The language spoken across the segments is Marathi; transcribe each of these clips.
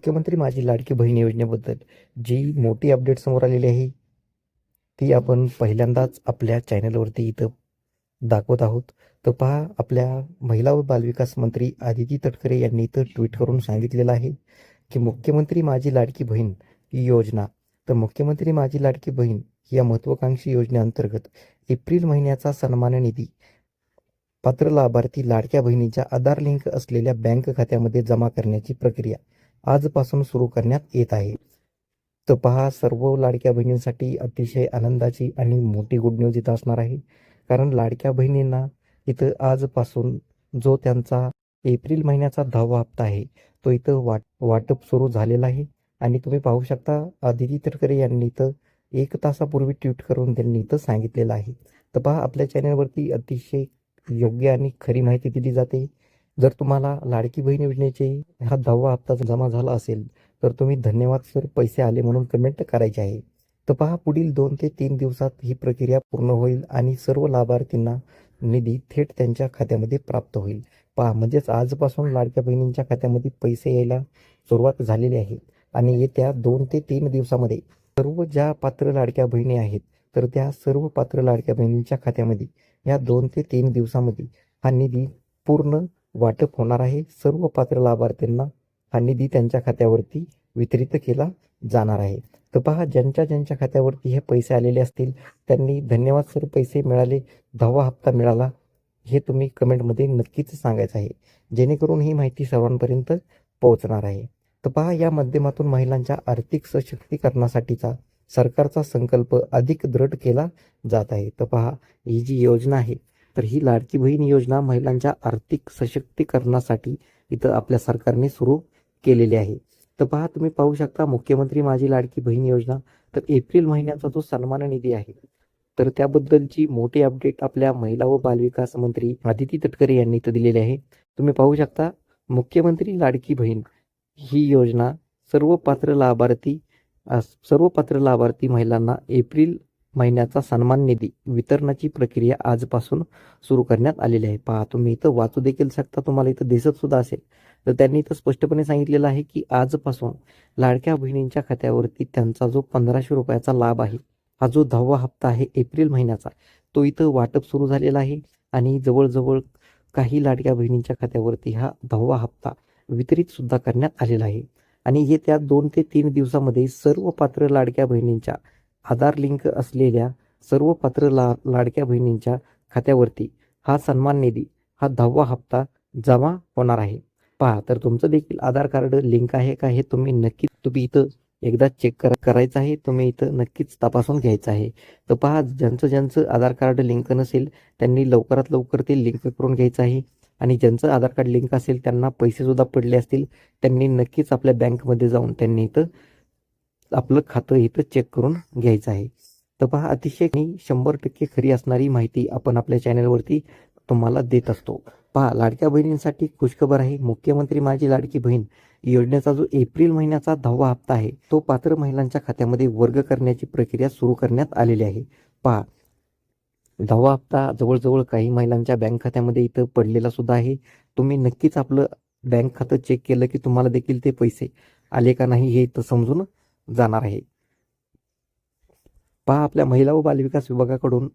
मुख्यमंत्री माझी लाडकी बहीण योजनेबद्दल जी मोठी अपडेट समोर आलेली आहे ती आपण पहिल्यांदाच आपल्या चॅनलवरती इथं दाखवत आहोत. तर पहा आपल्या महिला व बालविकास मंत्री आदिती तटकरे यांनी इथं ट्विट करून सांगितलेलं आहे की मुख्यमंत्री माझी लाडकी बहीण ही योजना तर मुख्यमंत्री माझी लाडकी बहीण या महत्त्वाकांक्षी योजनेअंतर्गत एप्रिल महिन्याचा सन्मान निधी पात्र लाभार्थी लाडक्या बहिणीच्या आधार लिंक असलेल्या बँक खात्यामध्ये जमा करण्याची प्रक्रिया आजपासून सुरू करण्यात येत आहे. तर पहा सर्व लाडक्या बहिणींसाठी अतिशय आनंदाची आणि मोठी गुड न्यूज इथं असणार आहे. कारण लाडक्या बहिणींना इथं आजपासून जो त्यांचा एप्रिल महिन्याचा दहावा हप्ता आहे तो इथं वाट वाटप सुरू झालेला आहे. आणि तुम्ही पाहू शकता आदिती तटकरे यांनी इथं एक तासापूर्वी ट्विट करून त्यांनी इथं सांगितलेलं आहे. तर पहा आपल्या चॅनलवरती अतिशय योग्य आणि खरी माहिती दिली जाते. जर तुम्हाला लाडकी बहीण योजनेचे हा दहावा हप्ता जमा झाला असेल तर तुम्ही धन्यवाद सर पैसे आले म्हणून कमेंट करायचे आहे. तर पहा पुढील दोन ते तीन दिवसात ही प्रक्रिया पूर्ण होईल आणि सर्व लाभार्थींना निधी थेट त्यांच्या खात्यामध्ये प्राप्त होईल. पहा म्हणजेच आजपासून लाडक्या बहिणींच्या खात्यामध्ये पैसे यायला सुरुवात झालेली आहे. आणि येत्या दोन ते तीन दिवसामध्ये सर्व ज्या पात्र लाडक्या बहिणी आहेत तर त्या सर्व पात्र लाडक्या बहिणींच्या खात्यामध्ये या दोन ते तीन दिवसामध्ये हा निधी पूर्ण वाटप होणार आहे. सर्व पात्र लाभार्थ्यांना हा निधी त्यांच्या खात्यावरती वितरित केला जाणार आहे. तर पहा ज्यांच्या ज्यांच्या खात्यावरती हे पैसे आलेले असतील त्यांनी धन्यवाद सर पैसे मिळाले दहावा हप्ता मिळाला हे तुम्ही कमेंटमध्ये नक्कीच सांगायचं आहे. जेणेकरून ही माहिती सर्वांपर्यंत पोहोचणार आहे. तर पहा या माध्यमातून महिलांच्या आर्थिक सशक्तीकरणासाठीचा सरकारचा संकल्प अधिक दृढ केला जात आहे. तर पहा ही जी योजना आहे तर ही लाडकी बहीण योजना महिलांच्या आर्थिक सशक्तीकरणासाठी इथं आपल्या सरकारने सुरू केलेली आहे. तर पहा तुम्ही पाहू शकता मुख्यमंत्री माझी लाडकी बहीण योजना तर एप्रिल महिन्याचा जो सन्मान निधी आहे तर त्याबद्दलची मोठी अपडेट आपल्या महिला व बालविकास मंत्री आदिती तटकरे यांनी इथं दिलेली आहे. तुम्ही पाहू शकता मुख्यमंत्री लाडकी बहीण ही योजना सर्व पात्र लाभार्थी सर्व पात्र लाभार्थी महिलांना एप्रिल महिन्याचा सन्मान निधी वितरणाची प्रक्रिया आजपासून सुरू करण्यात आलेली आहे. पहा तुम्ही इथं वाचू देखील शकता. तुम्हाला इथं दिसत सुद्धा असेल. तर त्यांनी इथं स्पष्टपणे सांगितलेलं आहे की आजपासून लाडक्या बहिणींच्या खात्यावरती त्यांचा जो पंधराशे रुपयाचा लाभ आहे हा जो दहावा हप्ता आहे एप्रिल महिन्याचा तो इथं वाटप सुरू झालेला आहे. आणि जवळजवळ काही लाडक्या बहिणींच्या खात्यावरती हा दहावा हप्ता वितरित सुद्धा करण्यात आलेला आहे. आणि हे त्या दोन ते तीन दिवसामध्ये सर्व पात्र लाडक्या बहिणींच्या आधार लिंक असलेल्या सर्व पात्र ला लाडक्या बहिणींच्या खात्यावरती हा सन्मान निधी हा दहावा हप्ता जमा होणार आहे. पहा तर तुमचं देखील आधार कार्ड लिंक आहे का हे तुम्ही नक्कीच तुम्ही इथं एकदा चेक करा करायचं आहे तुम्ही इथं नक्कीच तपासून घ्यायचं आहे. तर पहा ज्यांचं ज्यांचं आधार कार्ड लिंक नसेल त्यांनी लवकरात लवकर ते लिंक करून घ्यायचं आहे. आणि ज्यांचं आधार कार्ड लिंक असेल त्यांना पैसेसुद्धा पडले असतील त्यांनी नक्कीच आपल्या बँकमध्ये जाऊन त्यांनी इथं आपलं खातं इथं चेक करून घ्यायचं आहे. तर पहा अतिशय शंभर टक्के खरी असणारी माहिती आपण आपल्या चॅनलवरती तुम्हाला देत असतो. पहा लाडक्या बहिणींसाठी खुशखबर आहे. मुख्यमंत्री माझी लाडकी बहीण योजनेचा जो एप्रिल महिन्याचा दहावा हप्ता आहे तो पात्र महिलांच्या खात्यामध्ये वर्ग करण्याची प्रक्रिया सुरू करण्यात आलेली आहे. पहा दहावा हप्ता जवळजवळ काही महिलांच्या बँक खात्यामध्ये इथं पडलेला सुद्धा आहे. तुम्ही नक्कीच आपलं बँक खातं चेक केलं की तुम्हाला देखील ते पैसे आले का नाही हे इथं समजून जाणार आहे. पहा आपल्या महिला व बालविकास विभागाकडून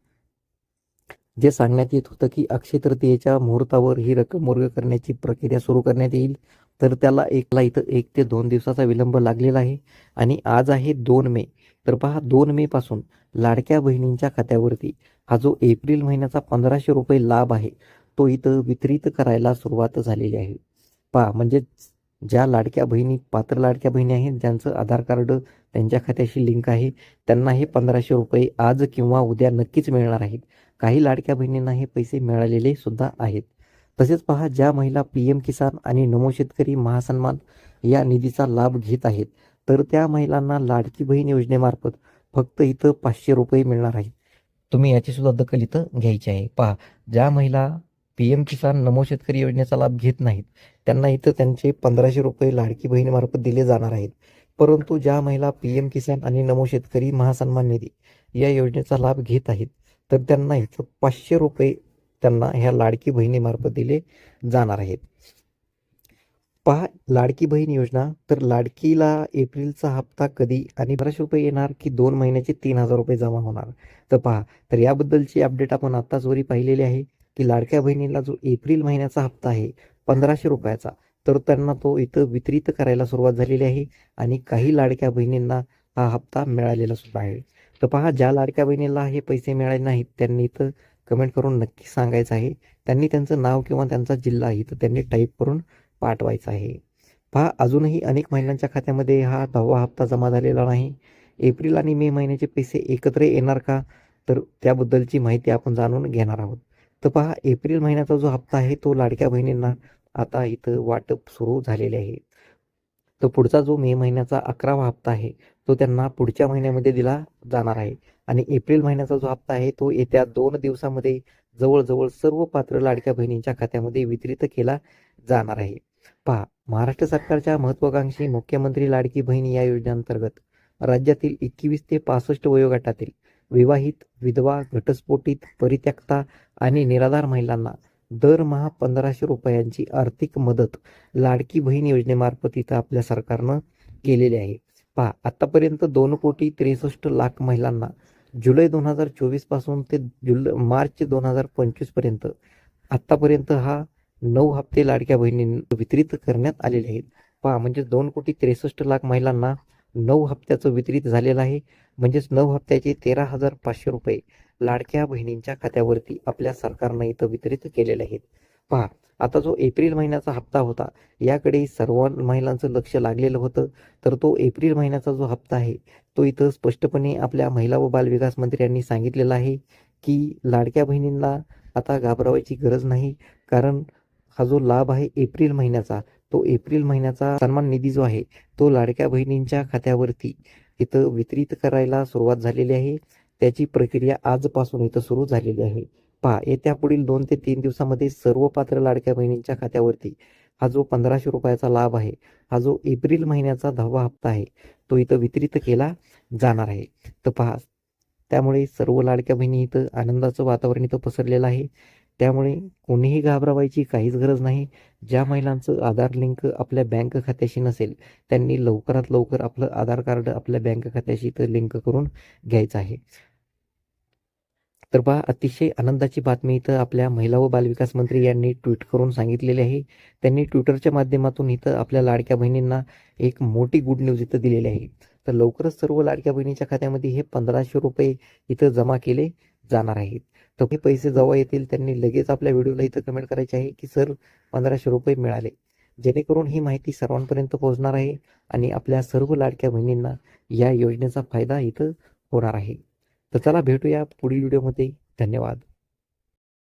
जे सांगण्यात येत होतं की अक्षय तृतीयेच्या मुहूर्तावर ही रक्कम वर्ग करण्याची प्रक्रिया सुरू करण्यात येईल तर त्याला एकला इथं एक ते दोन दिवसाचा विलंब लागलेला आहे. आणि आज आहे दोन मे तर पहा दोन मे पासून लाडक्या बहिणींच्या खात्यावरती हा जो एप्रिल महिन्याचा पंधराशे रुपये लाभ आहे तो इथं वितरित करायला सुरुवात झालेली आहे. पहा म्हणजे ज्या लाडक्या बहिणी पात्र लाडक्या बहिणी आहेत ज्यांचं आधार कार्ड त्यांच्या खात्याशी लिंक आहे त्यांना हे पंधराशे रुपये आज किंवा उद्या नक्कीच मिळणार आहेत. काही लाडक्या बहिणींना हे पैसे मिळालेले सुद्धा आहेत. तसेच पहा ज्या महिला पी एम किसान आणि नमो शेतकरी महासन्मान या निधीचा लाभ घेत आहेत तर त्या महिलांना लाडकी बहीण योजनेमार्फत फक्त इथं पाचशे रुपये मिळणार आहेत. तुम्ही याची सुद्धा दखल इथं घ्यायची आहे. पहा ज्या महिला पी एम किसान नमो शेतकरी योजनेचा लाभ घेत नाहीत. त्यांना इथं त्यांचे पंधराशे रुपये लाडकी बहिणीमार्फत दिले जाणार आहेत. परंतु ज्या महिला पी एम किसान आणि नमो शेतकरी महासन्मान निधी या योजनेचा लाभ घेत आहेत तर त्यांना इथं पाचशे रुपये त्यांना ह्या लाडकी बहिणीमार्फत दिले जाणार आहेत. पहा लाडकी बहीण योजना तर लाडकीला एप्रिलचा हप्ता कधी आणि बाराशे रुपये येणार की दोन महिन्याचे तीन हजार रुपये जमा होणार? तर पहा तर याबद्दलची अपडेट आपण आत्ताच वरी पाहिलेली आहे. की लाडक्या बहिणीला जो एप्रिल महिन्याचा हप्ता आहे पंधराशे रुपयाचा तर त्यांना तो इथं वितरित करायला सुरुवात झालेली आहे आणि काही लाडक्या बहिणींना हा हप्ता मिळालेला सुद्धा आहे. तर पहा ज्या लाडक्या बहिणीला हे पैसे मिळाले नाहीत त्यांनी इथं कमेंट करून नक्की सांगायचं आहे. त्यांनी त्यांचं नाव किंवा त्यांचा जिल्हा इथं त्यांनी टाईप करून पाठवायचं आहे. पहा अजूनही अनेक महिलांच्या खात्यामध्ये हा दहावा हप्ता जमा झालेला नाही. एप्रिल आणि मे महिन्याचे पैसे एकत्र येणार का? तर त्याबद्दलची माहिती आपण जाणून घेणार आहोत. तर पहा एप्रिल महिन्याचा जो हप्ता आहे तो लाडक्या बहिणींना आता इथं वाटप सुरू झालेले आहे. तर पुढचा जो मे महिन्याचा अकरावा हप्ता आहे तो त्यांना पुढच्या महिन्यामध्ये दिला जाणार आहे. आणि एप्रिल महिन्याचा जो हप्ता आहे तो येत्या दोन दिवसामध्ये जवळजवळ सर्व पात्र लाडक्या बहिणींच्या खात्यामध्ये वितरित केला जाणार आहे. पहा महाराष्ट्र सरकारच्या महत्वाकांक्षी मुख्यमंत्री लाडकी बहीण या योजनेअंतर्गत राज्यातील एकवीस ते पासष्ट वयोगटातील विवाहित विधवा घटस्फोटित परित्यक्ता आणि निराधार महिलांना दरमहा पंधराशे रुपयांची आर्थिक मदत लाडकी बहीण योजनेमार्फत इथं आपल्या सरकारनं केलेली आहे. पहा आतापर्यंत दोन कोटी त्रेसष्ट लाख महिलांना जुलै दोन हजार चोवीसपासून ते जुलै मार्च दोन हजार पंचवीसपर्यंत आतापर्यंत हा नऊ हप्ते लाडक्या बहिणी वितरित करण्यात आलेले आहेत. पहा म्हणजे दोन कोटी त्रेसष्ट लाख महिलांना नऊ हप्त्याचं वितरित झालेलं आहे. म्हणजेच नऊ हप्त्याचे तेरा हजार पाचशे रुपये लाडक्या बहिणींच्या खात्यावरती आपल्या सरकारनं इथं वितरित केलेले आहेत. पहा आता जो एप्रिल महिन्याचा हप्ता होता याकडे सर्व महिलांचं लक्ष लागलेलं होतं. तर तो एप्रिल महिन्याचा जो हप्ता आहे तो इथं स्पष्टपणे आपल्या महिला व बालविकास मंत्री यांनी सांगितलेला आहे की लाडक्या बहिणींना आता घाबरावायची गरज नाही. कारण हा जो लाभ आहे एप्रिल महिन्याचा तो एप्रिल महिन्याचा सन्मान निधी जो आहे तो लाडक्या बहिणींच्या खात्यावरती इथं वितरित करायला सुरुवात झालेली आहे. त्याची प्रक्रिया आजपासून इथं सुरू झालेली आहे. पहा येत्या पुढील दोन ते तीन दिवसामध्ये सर्व पात्र लाडक्या बहिणींच्या खात्यावरती हा जो पंधराशे रुपयाचा लाभ आहे हा जो एप्रिल महिन्याचा दहावा हप्ता आहे तो इथं वितरित केला जाणार आहे. तर पहा त्यामुळे सर्व लाडक्या बहिणी इथं आनंदाचं वातावरण इथं पसरलेलं आहे. त्यामुळे कोणीही घाबरवायची काहीच गरज नाही. ज्या महिलांचं आधार लिंक आपल्या बँक खात्याशी नसेल त्यांनी लवकरात लवकर आपलं आधार कार्ड आपल्या बँक खात्याशी इथं लिंक करून घ्यायचं आहे. तर पहा अतिशय आनंदाची बातमी इथं आपल्या महिला व बालविकास मंत्री यांनी ट्विट करून सांगितलेली आहे. त्यांनी ट्विटरच्या माध्यमातून इथं आपल्या लाडक्या बहिणींना एक मोठी गुड न्यूज इथं दिलेली आहे. तर लवकरच सर्व लाडक्या बहिणीच्या खात्यामध्ये हे पंधराशे रुपये इथं जमा केले जाणार आहेत. कमी पैसे जेव्हा येतील त्यांनी लगेच आपल्या व्हिडिओला इथं कमेंट करायचे आहे की सर पंधराशे रुपये मिळाले. जेणेकरून ही माहिती सर्वांपर्यंत पोहोचणार आहे आणि आपल्या सर्व लाडक्या बहिणींना या योजनेचा फायदा इथं होणार आहे. तर चला भेटूया पुढील व्हिडिओमध्ये धन्यवाद.